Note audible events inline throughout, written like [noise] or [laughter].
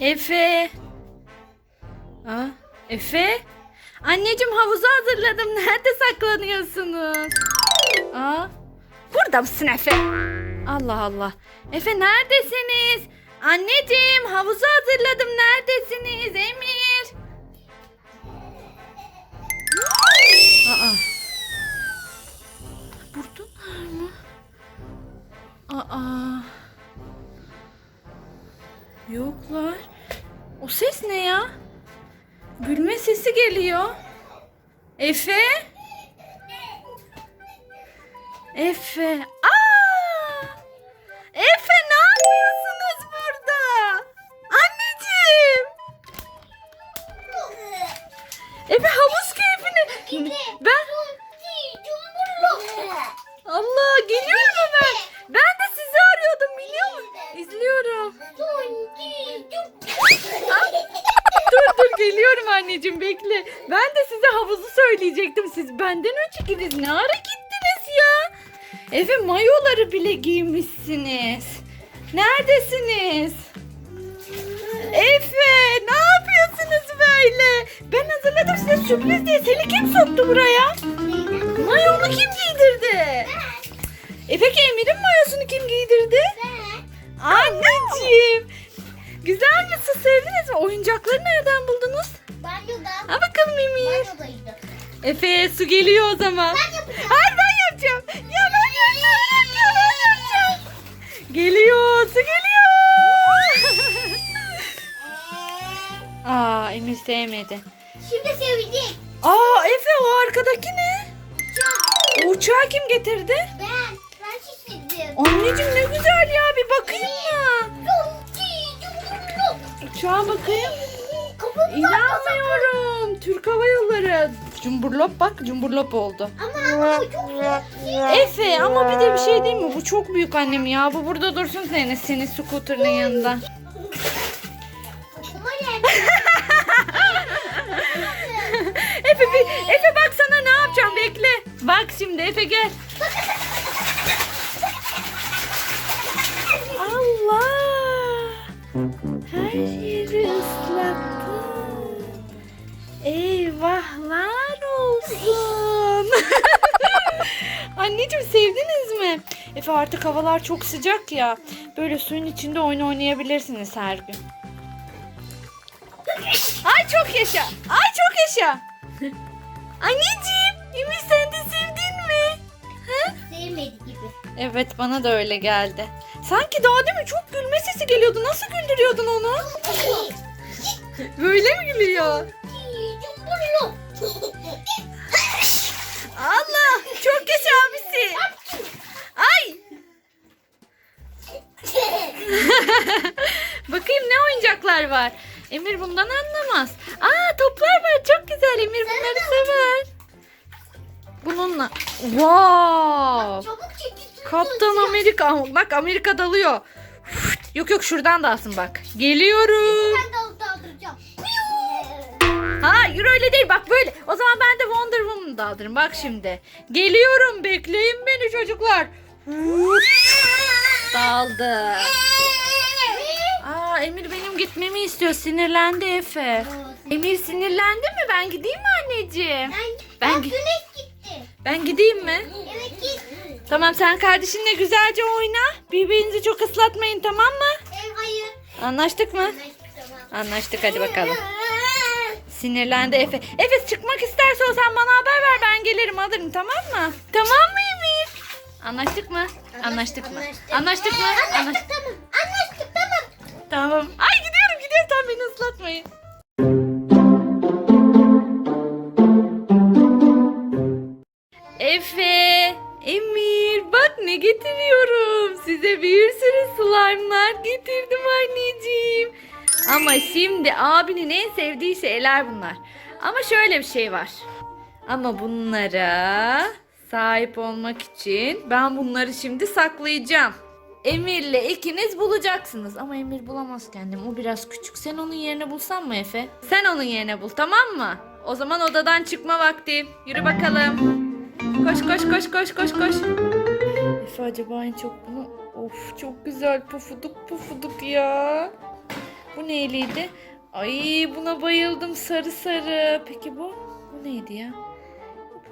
Efe. Aa, Efe. Anneciğim havuzu hazırladım. Nerede saklanıyorsunuz? Aa, burada mısın Efe? Allah Allah. Efe neredesiniz? Anneciğim havuzu hazırladım. Neredesiniz? Emir. Aa. Sesi geliyor. Efe? Efe. Söyleyecektim. Siz benden önce gittiniz. Ne ara gittiniz ya? Efe mayoları bile giymişsiniz. Neredesiniz? Efe ne yapıyorsunuz böyle? Ben hazırladım size sürpriz diye. Seni kim soktu buraya? Mayonu kim giydirdi? E peki Emir'in mayosunu kim giydirdi? Anneciğim. Güzel mi? Siz sevdiniz mi? Oyuncakları nereden buldunuz? Efe'ye su geliyor o zaman. Ben yapacağım. Hayır ben yapacağım. Ya ben yapacağım. Ya ben yapacağım. Geliyor. Su geliyor. [laughs] Aa Emir sevmedi. Şimdi sevecek. Aa Efe o arkadaki ne? O uçağı kim getirdi? Ben. Ben şişirdim. Anneciğim ne güzel ya bir bakayım mı? Çok. Uçağa bakayım. Kafamı İnanmıyorum. Türk Hava Yolları. Cumburlop bak cumburlop oldu. Ama bu çok soğuk. Efe ama bir de bir şey değil mi? Bu çok büyük annem ya. Bu burada dursun senin, senin scooter'ın yanında. [laughs] Efe, bir, Efe bak sana ne yapacağım bekle. Bak şimdi Efe gel. Allah. Her yeri ıslattın. Eyvahlar olsun. Anneciğim sevdiniz mi? Efe artık havalar çok sıcak ya. Böyle suyun içinde oyun oynayabilirsiniz her gün. Ay çok yaşa. Ay çok yaşa. [laughs] Anneciğim, Emir sen de sevdin mi? Ha? Sevmedi gibi. Evet bana da öyle geldi. Sanki daha değil mi çok gülme sesi geliyordu. Nasıl güldürüyordun onu? Böyle mi gülüyor? Allah çok yaşa abisi. Ay [laughs] bakayım ne oyuncaklar var. Emir bundan anlamaz. Aa toplar var çok güzel. Emir bunları sever. Bununla. Wow. Kaptan Amerika. Bak Amerika dalıyor. Yok yok şuradan dalsın bak. Geliyorum. Hayır öyle değil bak böyle. O zaman ben de Wonder Woman'ı daldırırım. Bak şimdi. Geliyorum bekleyin beni çocuklar. Daldı. Aa Emir benim gitmemi istiyor. Sinirlendi Efe. Emir sinirlendi mi? Ben gideyim mi anneciğim? Ben, Ben- güneş gitti. Ben gideyim mi? Evet git. Tamam sen kardeşinle güzelce oyna. Birbirinizi çok ıslatmayın tamam mı? Hayır. Anlaştık mı? Anlaştık hadi bakalım. [laughs] Sinirlendi Efe. Efe çıkmak isterse o sen bana haber ver ben gelirim alırım tamam mı? Tamam mı Emir? Anlaştık mı? Anlaştık mı? Anlaştık. Mı? Anlaştık. Anlaştık tamam. Anlaştık tamam. Tamam. Ay gidiyorum gidiyorum tam beni ıslatmayın. Efe, Emir bak ne getiriyorum. Size bir sürü slime'lar getirdim anneciğim. Ama şimdi abinin en sevdiği şeyler bunlar. Ama şöyle bir şey var. Ama bunlara sahip olmak için ben bunları şimdi saklayacağım. Emir'le ikiniz bulacaksınız. Ama Emir bulamaz kendini. O biraz küçük. Sen onun yerine bulsan mı Efe? Sen onun yerine bul tamam mı? O zaman odadan çıkma vakti. Yürü bakalım. Koş koş koş koş koş koş. Efe acaba en çok bunu... Of çok güzel pufuduk pufuduk ya. Bu neyliydi? Ay buna bayıldım sarı sarı. Peki bu? Bu neydi ya?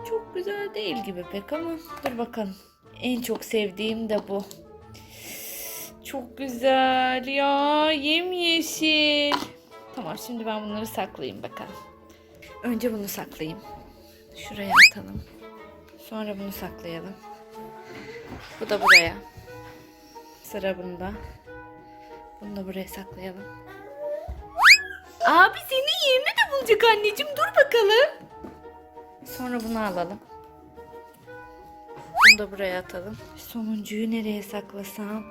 Bu çok güzel değil gibi pek ama dur bakalım. En çok sevdiğim de bu. Çok güzel ya. Yemyeşil. Tamam şimdi ben bunları saklayayım bakalım. Önce bunu saklayayım. Şuraya atalım. Sonra bunu saklayalım. Bu da buraya. Sıra bunda. Bunu da buraya saklayalım. Abi senin yerini de bulacak anneciğim. Dur bakalım. Sonra bunu alalım. Bunu da buraya atalım. Sonuncuyu nereye saklasam?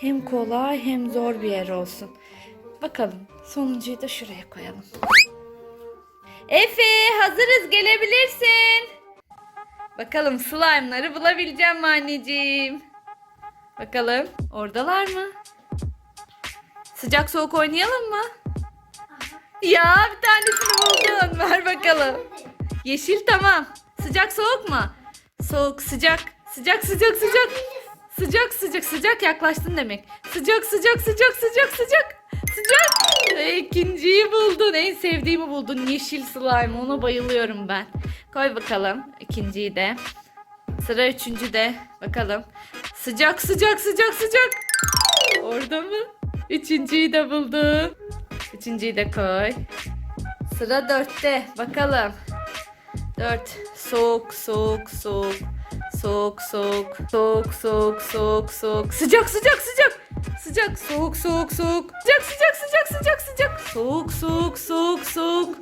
Hem kolay hem zor bir yer olsun. Bakalım. Sonuncuyu da şuraya koyalım. Efe hazırız gelebilirsin. Bakalım slime'ları bulabileceğim mi anneciğim? Bakalım oradalar mı? Sıcak soğuk oynayalım mı? Ya bir tanesini buldun. [laughs] Ver bakalım. Yeşil tamam. Sıcak soğuk mu? Soğuk sıcak. Sıcak sıcak sıcak. Sıcak sıcak sıcak yaklaştın demek. Sıcak sıcak sıcak sıcak sıcak. Sıcak. İkinciyi buldun. En sevdiğimi buldun. Yeşil slime. Ona bayılıyorum ben. Koy bakalım. ikinciyi de. Sıra üçüncüde. Bakalım. Sıcak sıcak sıcak sıcak. Orada mı? Üçüncüyü de buldun. Üçüncüyü de koy. Sıra dörtte. Bakalım. Dört. Soğuk, soğuk, soğuk. Soğuk, soğuk. Soğuk, soğuk, soğuk, soğuk. Sıcak, sıcak, sıcak. Sıcak, soğuk, soğuk, soğuk. Sıcak, sıcak, sıcak, sıcak, sıcak. Soğuk, soğuk, soğuk, soğuk.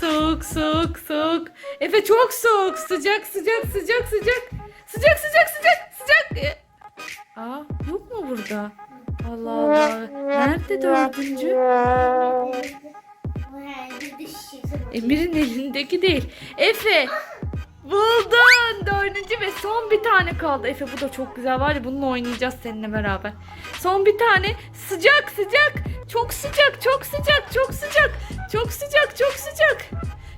Soğuk, soğuk, soğuk. Efe çok soğuk. Sıcak, sıcak, sıcak, sıcak. Sıcak, sıcak, sıcak, sıcak. E, Aa, yok mu burada? Allah Allah. Nerede dördüncü? Emir'in elindeki değil. Efe buldun. Dördüncü ve son bir tane kaldı. Efe bu da çok güzel var ya bununla oynayacağız seninle beraber. Son bir tane sıcak sıcak. Çok sıcak çok sıcak çok sıcak. Çok sıcak çok sıcak.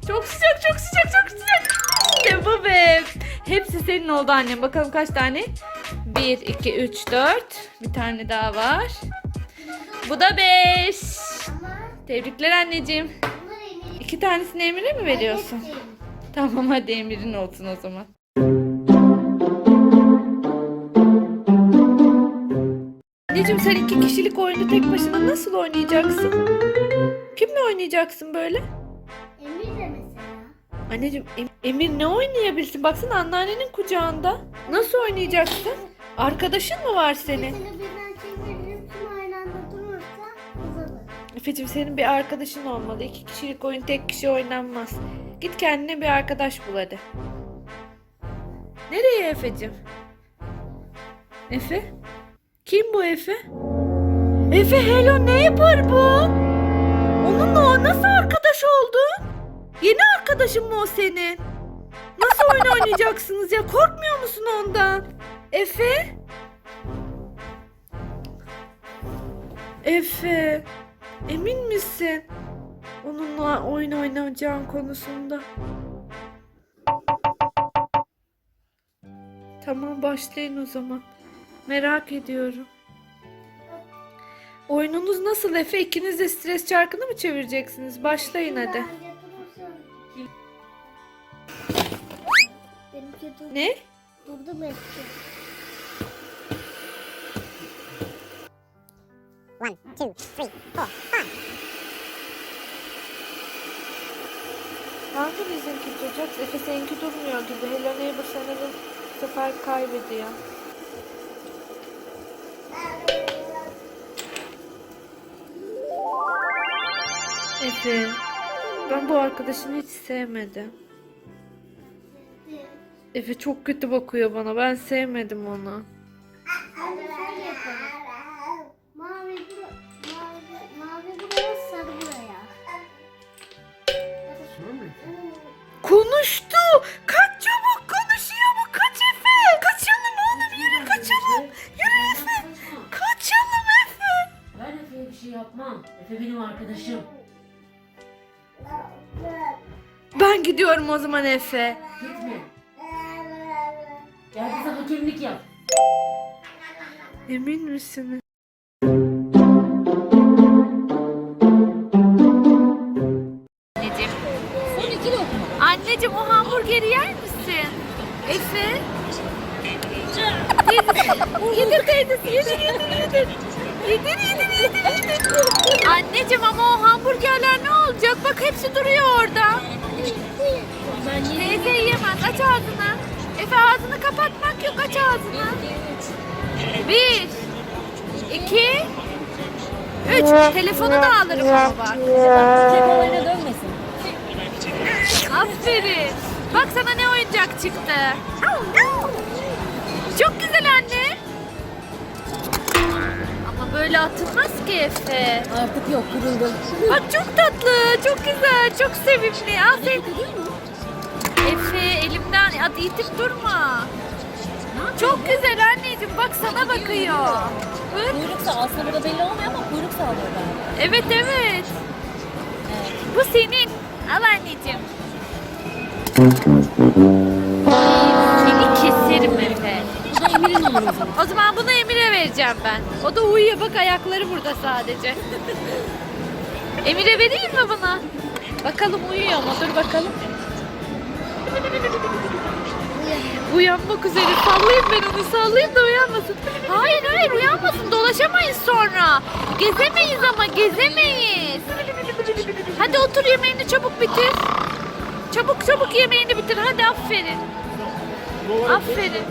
Çok sıcak çok sıcak çok sıcak. İşte bu be. Hepsi senin oldu annem. Bakalım kaç tane? 1, 2, 3, 4. Bir tane daha var. Bu da 5. Tebrikler anneciğim. İki tanesini Emir'e mi veriyorsun? Tamam hadi Emir'in olsun o zaman. Anneciğim sen iki kişilik oyunu tek başına nasıl oynayacaksın? Kimle oynayacaksın böyle? Emir de mesela. Anneciğim Em- Emir ne oynayabilsin? Baksana anneannenin kucağında. Nasıl oynayacaksın? Arkadaşın mı var senin? Mesela birden çeviririz tüm aynı anda durursa kazanır. Efe'cim senin bir arkadaşın olmalı. İki kişilik oyun tek kişi oynanmaz. Git kendine bir arkadaş bul hadi. Nereye Efe'cim? Efe? Kim bu Efe? Efe hello ne yapar bu? Onunla nasıl arkadaş oldun? Yeni arkadaşın mı o senin? Nasıl oyun oynayacaksınız ya? Korkmuyor musun ondan? Efe? Efe. Emin misin? Onunla oyun oynayacağın konusunda. Tamam başlayın o zaman. Merak ediyorum. Oyununuz nasıl Efe? İkiniz de stres çarkını mı çevireceksiniz? Başlayın hadi. Ne? Durdu mu One, two, three, four, five. Hangi bizimki duracak? Efe seninki durmuyor gibi. Hello Neighbor sanırım bu sefer kaybediyor. Efe, ben bu arkadaşını hiç sevmedim. Efe çok kötü bakıyor bana. Ben sevmedim onu. gidiyorum o zaman Efe. Gitme. Gel bize hakemlik yap. Emin misiniz? Anneciğim. Son iki lokma. Anneciğim o hamburgeri yer misin? Efe. yedir teyzesi yedir yedir yedir. Yedir yedir yedir yedir. Anneciğim ama o hamburgerler ne olacak? Bak hepsi duruyor orada. Teyze yiyemez. Aç ağzını. Efe ağzını kapatmak yok. Aç ağzını. Bir. iki, Üç. Telefonu da alırım ama bak. Telefonlarına dönmesin. Aferin. Bak sana ne oyuncak çıktı. Çok güzel anne. Ama böyle atılmaz ki Efe. Artık yok kırıldı. Bak çok tatlı, çok güzel, çok sevimli. Aferin. Hadi itip durma. Çok güzel anneciğim bak sana bakıyor. Bak. Kuyruk sağ aslında burada belli olmuyor ama kuyruk sağlıyor galiba. Evet evet. Evet. Bu senin. Al anneciğim. Seni keserim Efe. Bu da Emir'in olur o zaman. O zaman bunu Emir'e vereceğim ben. O da uyuyor bak ayakları burada sadece. [laughs] Emir'e vereyim mi bunu? Bakalım uyuyor mu? Dur bakalım. Uyanmak üzere. Sallayayım ben onu. Sallayayım da uyanmasın. Hayır hayır uyanmasın. Dolaşamayız sonra. Gezemeyiz ama gezemeyiz. Hadi otur yemeğini çabuk bitir. Çabuk çabuk yemeğini bitir. Hadi aferin. Aferin.